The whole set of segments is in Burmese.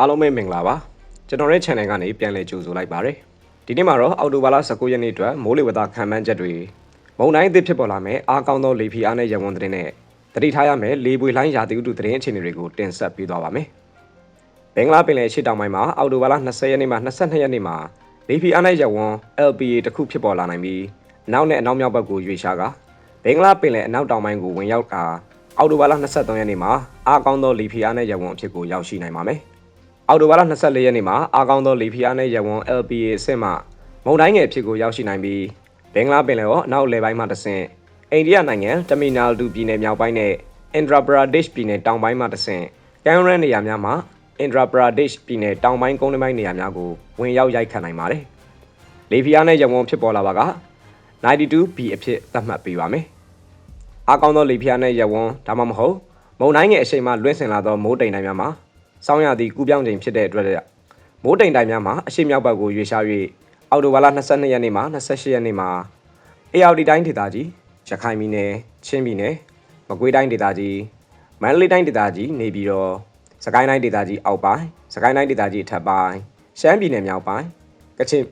အားလုံးပဲမင်္ဂလာပါကျွန်တော်ရဲ့ channel ကနေပြန်လည်ကြိုဆိုလိုက်ပါတယ်ဒီနေ့မှာတော့အော်တိုဘာလ19ရက်နေ့အတွက်မိုးလေဝသခံမှန်းချက်တွေမုန်တိုင်းအသစ်ဖြစ်ပေါ်လာမယ်အားကောင်းသောလေဖီအားနဲ့ရဝန်းသတင်းနဲ့တတိထားရမယ်လေပွေလှိုင်းရာသီဥတုသတင်းအခြေအနေတွေကိုတင်ဆက်ပေးသွားပါမယ်ဘင်္ဂလားပင်လယ်ရှေ့တောင်ပိုင်းမှာအော်တိုဘာလ20ရက်နေ့မှ22ရက်နေ့မှာလေဖီအားနဲ့ရဝန်း LPA တစ်ခုဖြစ်ပေါ်လာနိုင်ပြီးအနောက်နဲ့အနောက်မြောက်ဘက်ကိုရွေ့ရှားကဘင်္ဂလားပင်လယ်အနောက်တောင်ပိုင်းကိုဝင်ရောက်ကာအော်တိုဘာလ23ရက်နေ့မှာအားကောင်းသောလေဖီအားနဲ့ရဝန်းအဖြစ်ကိုရောက်ရှိနိုင်ပါမယ်။ အော်တိုဘာလ24ရက်နေ့မှာအာကောင်းသောလေဖီယာနဲ့ရဝွန် LPA အဆင့်မှမုန်တိုင်းငယ်ဖြစ်ကိုရောက်ရှိနိုင်ပြီးဘင်္ဂလားပင်လယ်ရောအနောက်လယ်ပိုင်းမှတဆင့်အိန္ဒိယနိုင်ငံတမီနာလူပြည်နယ်မြောက်ပိုင်းနဲ့အင်ဒရာပရာဒိရှ်ပြည်နယ်တောင်ပိုင်းမှတဆင့်ကမ်းရန်နေရာများမှာအင်ဒရာပရာဒိရှ်ပြည်နယ်တောင်ပိုင်းကုန်းပိုင်းနေရာများကိုဝင်ရောက်ရိုက်ခတ်နိုင်ပါတယ်။လေဖီယာနဲ့ရဝွန်ဖြစ်ပေါ်လာပါက 92B အဖြစ်သတ်မှတ်ပေးပါမယ်။အာကောင်းသောလေဖီယာနဲ့ရဝွန်ဒါမှမဟုတ်မုန်တိုင်းငယ်အရှိန်မှလွင့်ဆင်လာသောမိုးတိမ်တိုင်းများမှာ စောင်းရသည့်ကူးပြောင်းချိန်ဖြစ်တဲ့အတွက်မိုးတိမ်တိုင်များမှာအရှိမြောက်ဘက်ကိုရွေ့ရှား၍အော်တိုဘာလ22ရက်နေ့မှ28ရက်နေ့မှာအေယာဝတီတိုင်းဒေသကြီးရခိုင်ပြည်နယ်ချင်းပြည်နယ်မကွေးတိုင်းဒေသကြီးမန္တလေးတိုင်းဒေသကြီးနေပြည်တော်စကိုင်းတိုင်းဒေသကြီးအောက်ပိုင်းစကိုင်းတိုင်းဒေသကြီးအထက်ပိုင်းရှမ်းပြည်နယ်မြောက်ပိုင်းကချင်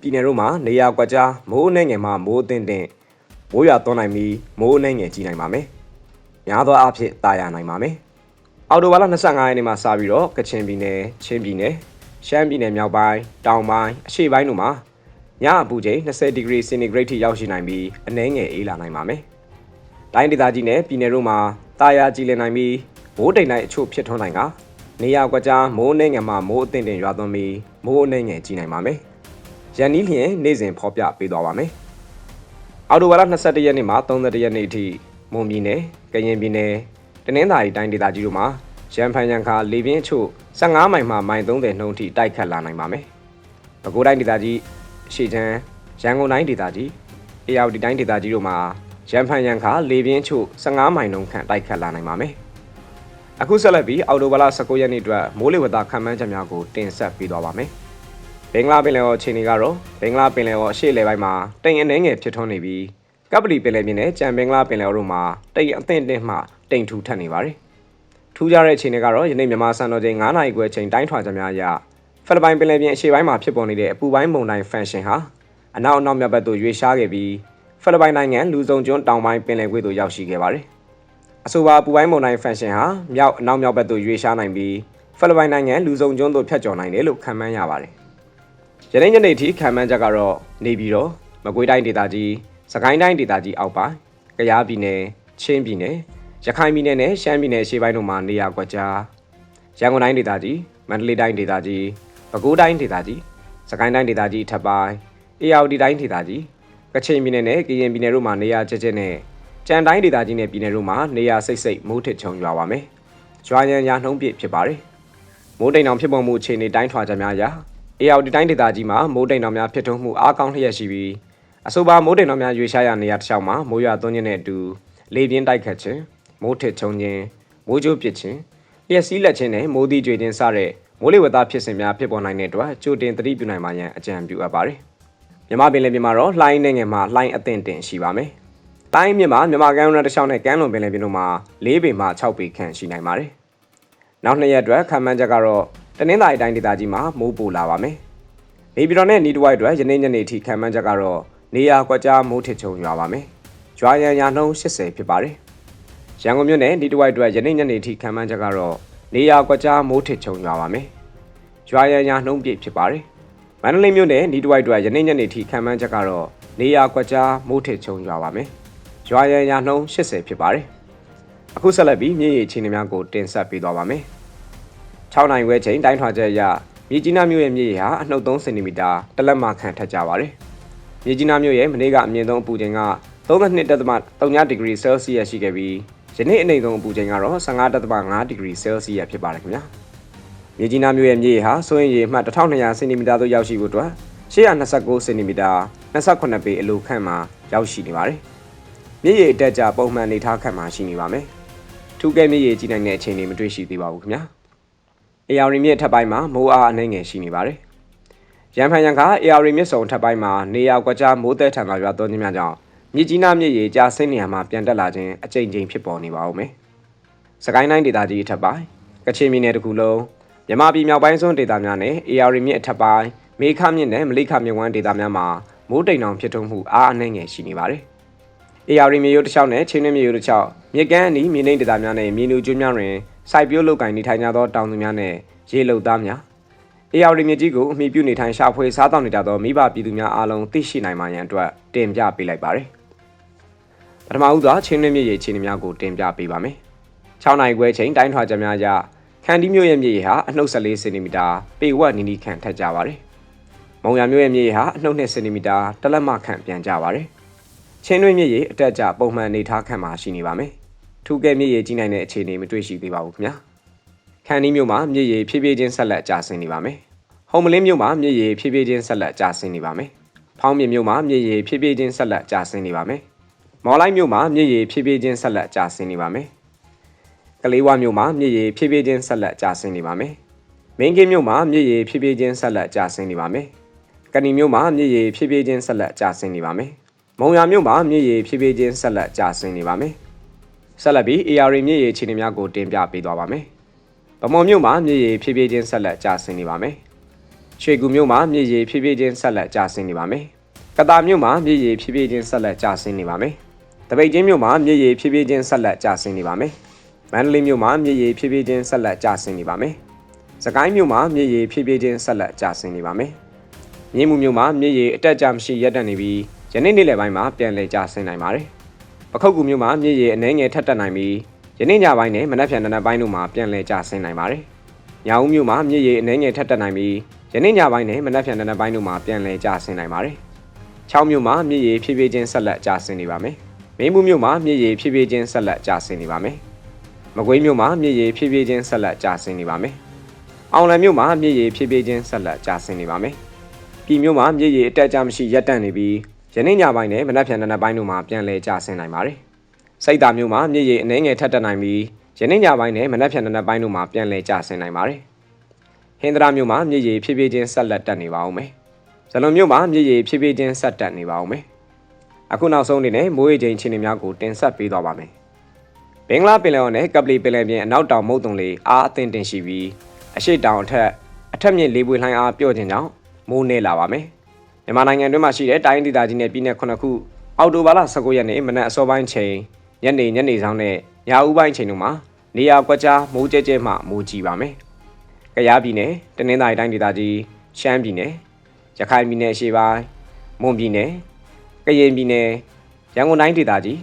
ပြည်နယ်တို့မှာနေရာကွက်ကြားမိုးအနှဲငယ်မှမိုးအသင့်တင်မိုးရွာသွန်းနိုင်ပြီးမိုးအနှဲငယ်ကြီးနိုင်ပါမယ်များသောအားဖြင့်တာယာနိုင်ပါမယ် အော်တိုဘာလ25ရက်နေ့မှာစပြီးတော့ကချင်ပြည်နယ်ချင်းပြည်နယ်ရှမ်းပြည်နယ်မြောက်ပိုင်းတောင်ပိုင်းအရှေ့ပိုင်းတို့မှာညအပူချိန်20ဒီဂရီစင်တီဂရိတ်ထိရောက်ရှိနိုင်ပြီးအနည်းငယ်အေးလာနိုင်ပါမယ်။တိုင်းဒေသကြီးနဲ့ပြည်နယ်တို့မှာတာယာကြည်လည်နိုင်ပြီးမိုးတိမ်တိုင်းအချို့ဖြစ်ထွန်းနိုင်ကနေရာကွက်ကြားမိုးအနှဲငယ်မှမိုးအသင့်တင်ရွာသွန်းပြီးမိုးအနှဲငယ်ကြီးနိုင်ပါမယ်။ရန်နီးလျင်နေ့စဉ်ဖော်ပြပေးသွားပါမယ်။အော်တိုဘာလ21ရက်နေ့မှ31ရက်နေ့အထိမွန်ပြည်နယ်၊ကရင်ပြည်နယ် တနင်္သာရီတိုင်းဒေသကြီးတို့မှာရန်ဖန်ရန်ခါလေပြင်းအချို့15မိုင်မှမိုင်30နှုန်းထိတိုက်ခတ်လာနိုင်ပါမယ်။ပဲခူးတိုင်းဒေသကြီးအရှေ့ချမ်းရန်ကုန်တိုင်းဒေသကြီးအေရဝတီတိုင်းဒေသကြီးတို့မှာရန်ဖန်ရန်ခါလေပြင်းအချို့15မိုင်နှုန်းခန့်တိုက်ခတ်လာနိုင်ပါမယ်။အခုဆက်လက်ပြီးအော်တိုဘာလ19ရက်နေ့အတွက်မိုးလေဝသခန့်မှန်းချက်များကိုတင်ဆက်ပေးသွားပါမယ်။ဘင်္ဂလားပင်လယ်အော်အခြေအနေကတော့ဘင်္ဂလားပင်လယ်အော်အရှေ့လေပိုင်းမှာတိမ်အနေငယ်ဖြစ်ထွန်းနေပြီး ကပလီပင်လယ်ပြင်နဲ့ကြံဘင်္ဂလားပင်လယ်အော်တို့မှာတိမ်အသင့်အင့်မှတိမ်ထူထပ်နေပါတယ်။ထူးခြားတဲ့အခြေအနေကတော့ယနေ့မြန်မာစံတော်ချိန်9နာရီခွဲချိန်တိုင်းထွာချက်များအရဖိလစ်ပိုင်ပင်လယ်ပြင်အရှေ့ပိုင်းမှာဖြစ်ပေါ်နေတဲ့အပူပိုင်းမုန်တိုင်းဖန်ရှင်ဟာအနောက်အနောက်မြောက်ဘက်သို့ရွေ့ရှားခဲ့ပြီးဖိလစ်ပိုင်နိုင်ငံလူစုံကျွန်းတောင်ပိုင်းပင်လယ်ကွေ့သို့ရောက်ရှိခဲ့ပါတယ်။အဆိုပါအပူပိုင်းမုန်တိုင်းဖန်ရှင်ဟာမြောက်အနောက်မြောက်ဘက်သို့ရွေ့ရှားနိုင်ပြီးဖိလစ်ပိုင်နိုင်ငံလူစုံကျွန်းသို့ဖြတ်ကျော်နိုင်တယ်လို့ခန့်မှန်းရပါတယ်။ယနေ့ညနေထိခန့်မှန်းချက်ကတော့နေပြည်တော်မကွေးတိုင်းဒေသကြီး စကိုင်းတိုင်းဒေသကြီးအောက်ပိုင်းကယားပြည်နယ်ချင်းပြည်နယ်ရခိုင်ပြည်နယ်နဲ့ရှမ်းပြည်နယ်ရှေ့ပိုင်းတို့မှာနေရာကွက်ကြားရန်ကုန်တိုင်းဒေသကြီးမန္တလေးတိုင်းဒေသကြီးပဲခူးတိုင်းဒေသကြီးစကိုင်းတိုင်းဒေသကြီးအထက်ပိုင်းအေရဝတီတိုင်းဒေသကြီးကချင်ပြည်နယ်နဲ့ကရင်ပြည်နယ်တို့မှာနေရာကျကျနဲ့ကြံတိုင်းဒေသကြီးနဲ့ပြည်နယ်တို့မှာနေရာစိတ်စိတ်မိုးထစ်ချုံရွာပါမယ်။ရွာရန်ရာနှုံးပြည့်ဖြစ်ပါတယ်။မိုးတိမ်တောင်ဖြစ်ပေါ်မှုအခြေအနေတိုင်းထွာချက်များအရအေရဝတီတိုင်းဒေသကြီးမှာမိုးတိမ်တောင်များဖြစ်ထွန်းမှုအားကောင်းလျက်ရှိပြီး အဆိုပါမိုးတိမ်တောင်များရွေရှားရနေရာတစ်လျှောက်မှာမိုးရွာသွန်းခြင်းနဲ့အတူလေပြင်းတိုက်ခတ်ခြင်းမိုးထစ်ချုံခြင်းမိုးကြိုးပစ်ခြင်းလျှက်စီးလက်ခြင်းနဲ့မိုးသီးကြွေခြင်းစတဲ့မိုးလေဝသဖြစ်စဉ်များဖြစ်ပေါ်နိုင်တဲ့အတွက်ကြိုတင်သတိပြုနိုင်မှရန်အကြံပြုအပ်ပါတယ်။မြမပင်လယ်ပြင်မှာတော့လှိုင်းနဲ့ငယ်မှာလှိုင်းအသင့်တင်ရှိပါမယ်။တိုင်းမြစ်မှာမြမကမ်းရတစ်လျှောက်နဲ့ကမ်းလွန်ပင်လယ်ပြင်တို့မှာ၄ပေမှ6ပေခန့်ရှိနိုင်ပါတယ်။နောက်နှစ်ရက်အတွက်ခံမှန်းချက်ကတော့တနင်္သာရီတိုင်းဒေသကြီးမှာမိုးပိုလာပါမယ်။နေပြည်တော်နဲ့နီးတဝိုက်အတွက်ယနေ့ညနေထိခံမှန်းချက်ကတော့ နေရာကွက်ကြားမိုးထစ်ချုံရွာပါမယ်။ရွာရန်ရာနှုန်း80ဖြစ်ပါတယ်။ရန်ကုန်မြို့နယ်ဒီတဝိုက်အတွက်ယနေ့ညနေထိခံမှန်းချက်ကတော့နေရာကွက်ကြားမိုးထစ်ချုံရွာပါမယ်။ရွာရန်ရာနှုန်းပြည့်ဖြစ်ပါတယ်။မန္တလေးမြို့နယ်ဒီတဝိုက်အတွက်ယနေ့ညနေထိခံမှန်းချက်ကတော့နေရာကွက်ကြားမိုးထစ်ချုံရွာပါမယ်။ရွာရန်ရာနှုန်း80ဖြစ်ပါတယ်။အခုဆက်လက်ပြီးမြေကြီးအခြေအနေများကိုတင်ဆက်ပေးသွားပါမယ်။6နိုင်ဝဲချိန်တိုင်းထွာချက်အရမြေကြီးနားမြို့ရဲ့မြေကြီးဟာအနှုတ်3စင်တီမီတာတလက်မခန့်ထက်ကြပါတယ်။ မြေကြီးနားမြို့ရဲ့မနေ့ကအမြင့်ဆုံးအပူချိန်က32.3ဒီဂရီဆဲလ်စီယပ်ရှိခဲ့ပြီးယနေ့အနိမ့်ဆုံးအပူချိန်ကတော့15.5ဒီဂရီဆဲလ်စီယပ်ဖြစ်ပါတယ်ခင်ဗျာ။မြေကြီးနားမြို့ရဲ့မြေဟာဆိုရင်ရေမှတ်1200စင်တီမီတာသို့ရောက်ရှိဖို့အတွက်829စင်တီမီတာ28ပေအလိုခန့်မှာရောက်ရှိနေပါတယ်။မြေရေအတက်ကြပုံမှန်နေထားခန့်မှာရှိနေပါမယ်။ထူးကဲမြေရေကြီးနိုင်တဲ့အခြေအနေမတွေ့ရှိသေးပါဘူးခင်ဗျာ။ AR မြစ်ထပ်ပိုင်းမှာမိုးအားအနှဲငယ်ရှိနေပါတယ်။ ရန်ဖန်ရန်က AR မြစ်စုံထပ်ပိုင်းမှာနေရာကွက်ကြားမိုးသက်ထံသာရွာသွန်းခြင်းများကြောင့်မြစ်ကြီးနားမြစ်ရေကြာဆင်းနေရာမှာပြန်တက်လာခြင်းအကြိမ်ကြိမ်ဖြစ်ပေါ်နေပါဦးမယ်။စကိုင်းတိုင်းဒေသကြီးအထက်ပိုင်းကချင်ပြည်နယ်တစ်ခုလုံးမမြန်မာပြည်မြောက်ပိုင်းစွန်းဒေသများနဲ့ AR မြစ်အထက်ပိုင်းမေခမြစ်နဲ့မလိခမြစ်ဝမ်းဒေသများမှာမိုးတိမ်တောင်ဖြစ်ထွန်းမှုအားအနှဲငယ်ရှိနေပါတယ်။ AR မြေရိုးတစ်လျှောက်နဲ့ချင်းတွင်းမြေရိုးတစ်လျှောက်မြစ်ကမ်းအနီးမြေနိမ့်ဒေသများနဲ့မြေနူကျွန်းများတွင်စိုက်ပျိုးလုပ်ကိုင်နေထိုင်ကြသောတောင်သူများနဲ့ရေလုံသားများ AR မြစ်ကြီးကိုအမိပြုနေထိုင်ရှာဖွေစားတောက်နေကြသောမိဘပြည်သူများအားလုံးသိရှိနိုင်မှရန်အတွက်တင်ပြပေးလိုက်ပါတယ်။ပထမဦးစွာချင်းတွင်းမြေရေအခြေအနေများကိုတင်ပြပေးပါမယ်။6နိုင်ခွဲချိန်တိုင်းထွာချက်များအရခန်ဒီမြို့ရဲ့မြေရေဟာအနှုတ်14စင်တီမီတာပေဝက်နီနီခန့်ထက်ကြပါတယ်။မုံရမြို့ရဲ့မြေရေဟာအနှုတ်2စင်တီမီတာတလက်မခန့်ပြန်ကြပါတယ်။ချင်းတွင်းမြေရေအတက်အကျပုံမှန်နေထားခန့်မှာရှိနေပါမယ်။ထူးကဲမြေရေကြီးနိုင်တဲ့အခြေအနေမတွေ့ရှိသေးပါဘူးခင်ဗျာ။ ခန်ဒီမြို့မှာမြေရေဖြည်းဖြည်းချင်းဆက်လက်ကျဆင်းနေပါမယ်။ဟုံမလင်းမြို့မှာမြေရေဖြည်းဖြည်းချင်းဆက်လက်ကျဆင်းနေပါမယ်။ဖောင်းမြမြို့မှာမြေရေဖြည်းဖြည်းချင်းဆက်လက်ကျဆင်းနေပါမယ်။မော်လိုက်မြို့မှာမြေရေဖြည်းဖြည်းချင်းဆက်လက်ကျဆင်းနေပါမယ်။ကလေးဝမြို့မှာမြေရေဖြည်းဖြည်းချင်းဆက်လက်ကျဆင်းနေပါမယ်။မင်းကင်းမြို့မှာမြေရေဖြည်းဖြည်းချင်းဆက်လက်ကျဆင်းနေပါမယ်။ကဏီမြို့မှာမြေရေဖြည်းဖြည်းချင်းဆက်လက်ကျဆင်းနေပါမယ်။မုံရမြို့မှာမြေရေဖြည်းဖြည်းချင်းဆက်လက်ကျဆင်းနေပါမယ်။ဆက်လက်ပြီး AR မြေရေခြေနေများကိုတင်ပြပေးသွားပါမယ်။ ဗမော်မြို့မှာမြေရေဖြည်းဖြည်းချင်းဆက်လက်ကျဆင်းနေပါမယ်။ရွှေကူမြို့မှာမြေရေဖြည်းဖြည်းချင်းဆက်လက်ကျဆင်းနေပါမယ်။ကတာမြို့မှာမြေရေဖြည်းဖြည်းချင်းဆက်လက်ကျဆင်းနေပါမယ်။တပိတ်ချင်းမြို့မှာမြေရေဖြည်းဖြည်းချင်းဆက်လက်ကျဆင်းနေပါမယ်။မန္တလေးမြို့မှာမြေရေဖြည်းဖြည်းချင်းဆက်လက်ကျဆင်းနေပါမယ်။စကိုင်းမြို့မှာမြေရေဖြည်းဖြည်းချင်းဆက်လက်ကျဆင်းနေပါမယ်။မြင်းမှုမြို့မှာမြေရေအတက်အကျမရှိရပ်တန့်နေပြီးယနေ့နေ့လယ်ပိုင်းမှာပြန်လည်ကျဆင်းနိုင်ပါတယ်။ပခုတ်ကူမြို့မှာမြေရေအနှဲငယ်ထက်တက်နိုင်ပြီး ယနေ့ညပိုင်းနဲ့မနက်ဖြန်နံနက်ပိုင်းတို့မှာပြန်လည်ကျဆင်းနိုင်ပါတယ်။ညောင်ဦးမြို့မှာမြေရေအနှဲငယ်ထက်တက်နိုင်ပြီးယနေ့ညပိုင်းနဲ့မနက်ဖြန်နံနက်ပိုင်းတို့မှာပြန်လည်ကျဆင်းနိုင်ပါတယ်။ချောင်းမြို့မှာမြေရေဖြည်းဖြည်းချင်းဆက်လက်ကျဆင်းနေပါမယ်။မင်းဘူးမြို့မှာမြေရေဖြည်းဖြည်းချင်းဆက်လက်ကျဆင်းနေပါမယ်။မကွေးမြို့မှာမြေရေဖြည်းဖြည်းချင်းဆက်လက်ကျဆင်းနေပါမယ်။အောင်လံမြို့မှာမြေရေဖြည်းဖြည်းချင်းဆက်လက်ကျဆင်းနေပါမယ်။ပြည်မြို့မှာမြေရေအတက်အကျမရှိရပ်တန့်နေပြီးယနေ့ညပိုင်းနဲ့မနက်ဖြန်နံနက်ပိုင်းတို့မှာပြန်လည်ကျဆင်းနိုင်ပါတယ်။ စိတ်တာမြို့မှာမြေရေအနှဲငယ်ထက်တက်နိုင်ပြီးယနေ့ညပိုင်းနဲ့မနက်ဖြန်နံနက်ပိုင်းတို့မှာပြန်လည်ကျဆင်းနိုင်ပါတယ်။ဟင်္ဒရာမြို့မှာမြေရေဖြည်းဖြည်းချင်းဆက်လက်တက်နေပါဦးမယ်။ဇလွန်မြို့မှာမြေရေဖြည်းဖြည်းချင်းဆက်တက်နေပါဦးမယ်။အခုနောက်ဆုံးအနေနဲ့မိုးရေချိန်ချင်းများကိုတင်ဆက်ပေးသွားပါမယ်။ဘင်္ဂလားပင်လယ်ော်နဲ့ကပလီပင်လယ်ပြင်အနောက်တောင်မုတ်တုံလေးအားအသင့်တင်ရှိပြီးအရှိတောင်အထက်အထက်မြင့်လေးပွေလှိုင်းအားပြော့ခြင်းကြောင့်မိုးနေလာပါမယ်။မြန်မာနိုင်ငံတွင်းမှာရှိတဲ့တိုင်းဒေသကြီးနဲ့ပြည်နယ်9ခုအော်တိုဘာလ19ရက်နေ့မနက်အစောပိုင်းချိန် ညနေညနေဆောင်နဲ့ညဦးပိုင်းချိန်တို့မှာနေရာကွက်ကြားမိုးကျဲကျဲမှမိုးကြီးပါမယ်။ကယားပြည်နယ်တနင်္သာရီတိုင်းဒေသကြီးရှမ်းပြည်နယ်ရခိုင်ပြည်နယ်အရှေ့ပိုင်းမွန်ပြည်နယ်ကရင်ပြည်နယ်ရန်ကုန်တိုင်းဒေသကြီး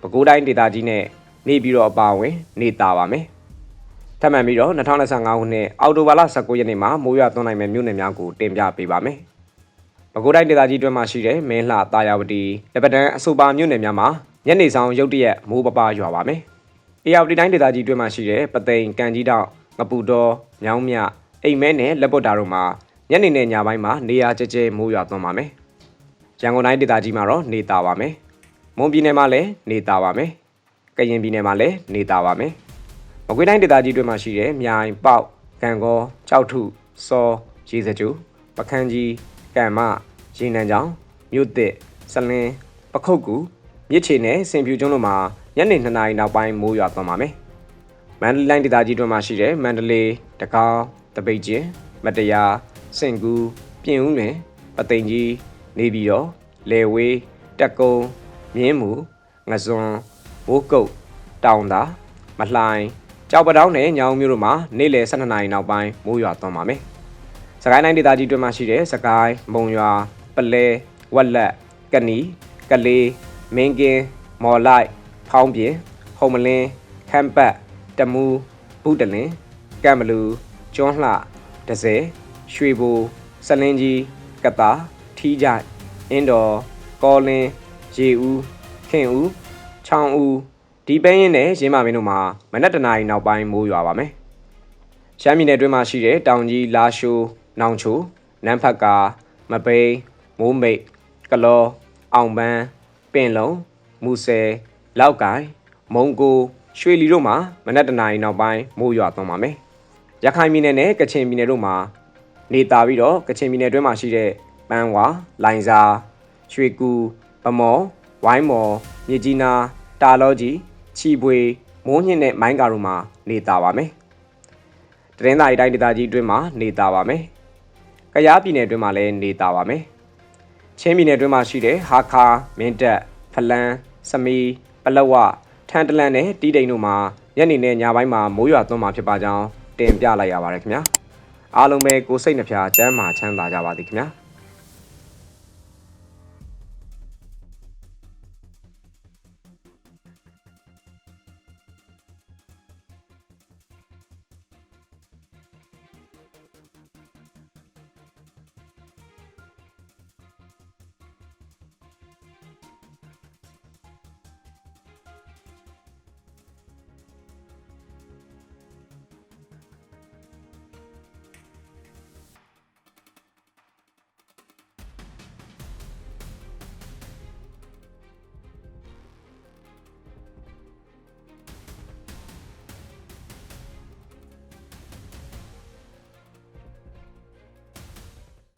ပဲခူးတိုင်းဒေသကြီးနဲ့နေပြည်တော်အပါအဝင်နေတာပါမယ်။ထပ်မံပြီးတော့2025ခုနှစ်အောက်တိုဘာလ19ရက်နေ့မှာမိုးရွာသွန်းနိုင်မယ့်မြို့နယ်များကိုတင်ပြပေးပါမယ်။ပဲခူးတိုင်းဒေသကြီးတွင်းမှာရှိတဲ့မင်းလှတာယာဝတီလက်ပတန်းအဆိုပါမြို့နယ်များမှာ ညနေဆောင်ရုတ်တရက်မိုးပပရွာပါမယ်။အေယာဝတီတိုင်းဒေသကြီးတွင်းမှာရှိတဲ့ပသိမ်ကန်ကြီးတောင်ငပူတော်မြောင်းမြအိမ်မဲနဲ့လက်ပွတ်တာတို့မှာညနေနဲ့ညပိုင်းမှာနေရာကျကျမိုးရွာသွန်းပါမယ်။ရန်ကုန်တိုင်းဒေသကြီးမှာတော့နေတာပါမယ်။မွန်ပြည်နယ်မှာလည်းနေတာပါမယ်။ကရင်ပြည်နယ်မှာလည်းနေတာပါမယ်။မကွေးတိုင်းဒေသကြီးတွင်းမှာရှိတဲ့မြိုင်ပေါက်ကံကောကြောက်ထုစောရေစကြိုပခန်းကြီးကံမရေနံချောင်းမြို့သစ်စလင်းပခုတ်ကူ မြစ်ချေနဲ့စင်ဖြူကျွန်းတို့မှာညနေ2နာရီနောက်ပိုင်းမိုးရွာသွန်းပါမယ်။မန္တလေးတိုင်းဒေသကြီးတွင်းမှာရှိတဲ့မန္တလေးတကောင်းတပိတ်ကျင်းမတရားစင်ကူပြင်ဦးလွင်ပသိမ်ကြီးနေပြည်တော်လေဝေးတက်ကုန်းမြင်းမူငစွန်ဘိုးကုတ်တောင်သာမလှိုင်ကြောက်ပတောင်းနဲ့ညောင်မြို့တို့မှာနေ့လယ်12နာရီနောက်ပိုင်းမိုးရွာသွန်းပါမယ်။စကိုင်းတိုင်းဒေသကြီးတွင်းမှာရှိတဲ့စကိုင်းမုံရွာပလဲဝက်လက်ကနီကလေး မင်းကင်းမော်လိုက်ဖောင်းပြင်းဟုံမလင်းခမ်းပတ်တမူဘုတလင်ကံမလူကျွန်းလှဒဇယ်ရွှေဘူစလင်းကြီးကတာထီးကြိုက်အင်းတော်ကောလင်းရေဦးခင်ဦးချောင်းဦးဒီပန်းရင်နဲ့ရင်းမာမင်းတို့မှာမနက်တနာရီနောက်ပိုင်းမိုးရွာပါမယ်။ရှမ်းပြည်နယ်တွင်းမှာရှိတဲ့တောင်ကြီးလာရှိုးနောင်ချိုနန်းဖက်ကာမပိန်မိုးမိတ်ကလောအောင်ပန်းပ င်လုံမူဆယ်လောက်ကိုင်မုံကိုရွှေလီတို့မှာမနက်တနာရီနောက်ပိုင်းမိုးရွာသွန်းပါမယ်။ရခိုင်ပြည်နယ်နဲ့ကချင်ပြည်နယ်တို့မှာနေတာပြီးတော့ကချင်ပြည်နယ်တွင်းမှာရှိတဲ့ပန်းဝါလိုင်စာရွှေကူဗမော်ဝိုင်းမော်မြစ်ကြီးနားတာလောကြီးချီပွေမိုးညင်းနဲ့မိုင်းကာတို့မှာနေတာပါမယ်တရင်သားတိုင်းဒေသကြီးအတွင်းမှာနေတာပါမယ်။ကယားပြည်နယ်အတွင်းမှာလည်းနေတာပါမယ်။ ချင်းပြည်နယ်အတွင်းမှာရှိတဲ့ဟာခါမင်းတပ်ဖလန်းစမီပလဝထန်တလန်နဲ့တီးတိန်တို့မှာညနေနဲ့ညပိုင်းမှာမိုးရွာသွန်းမှာဖြစ်ပါကြောင်းတင်ပြလိုက်ရပါတယ်ခင်ဗျာ။အားလုံးပဲကိုယ်စိတ်နှဖျားစမ်းမှာချမ်းသာကြပါသည်ခင်ဗျာ။